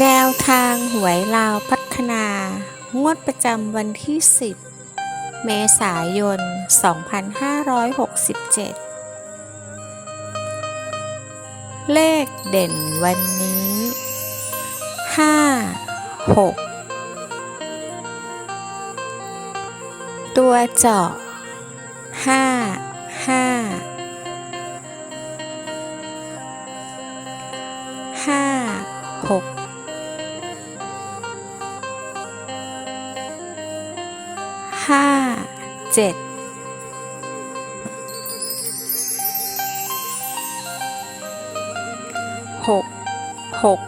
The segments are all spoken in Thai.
แนวทางหวยลาวพัฒนา งวดประจำวันที่ 10 เมษายน 2567 เลขเด่นวันนี้ 5 6 ตัวเจาะ 5 5ห้า ห้าเจ็ดหกหก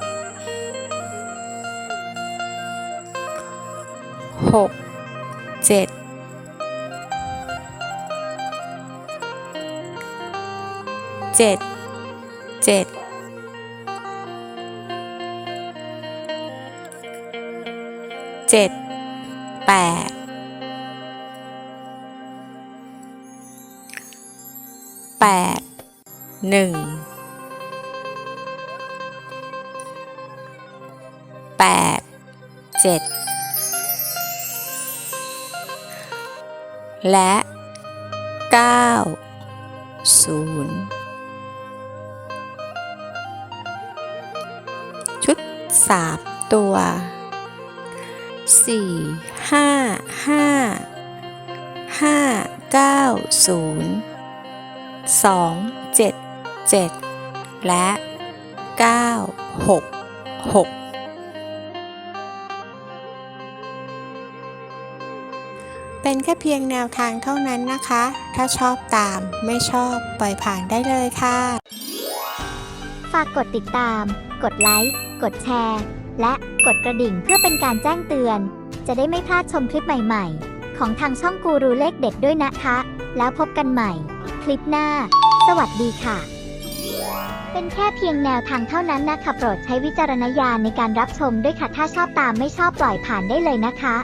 หกเจ็ดเจ็ดเจ็ดเจ็ดแปด แปดหนึ่งแปดเจ็ดและเก้าศูนย์ชุดสามตัวสี่ห้าห้าห้าเก้าศูนย์สองเจ็ดเจ็ดและเก้าหกหกเป็นแค่เพียงแนวทางเท่านั้นนะคะ ถ้าชอบตามไม่ชอบปล่อยผ่านได้เลยค่ะ ฝากกดติดตาม กดไลค์ กดแชร์ และกดกระดิ่งเพื่อเป็นการแจ้งเตือน จะได้ไม่พลาดชมคลิปใหม่ๆ ของทางช่องกูรูเลขเด็ดด้วยนะคะ แล้วพบกันใหม่ ลิปหน้า สวัสดีค่ะ เป็นแค่เพียงแนวทางเท่านั้นนะคะโปรดใช้วิจารณญาณในการรับชมด้วยค่ะ ถ้าชอบตามไม่ชอบปล่อยผ่านได้เลยนะคะ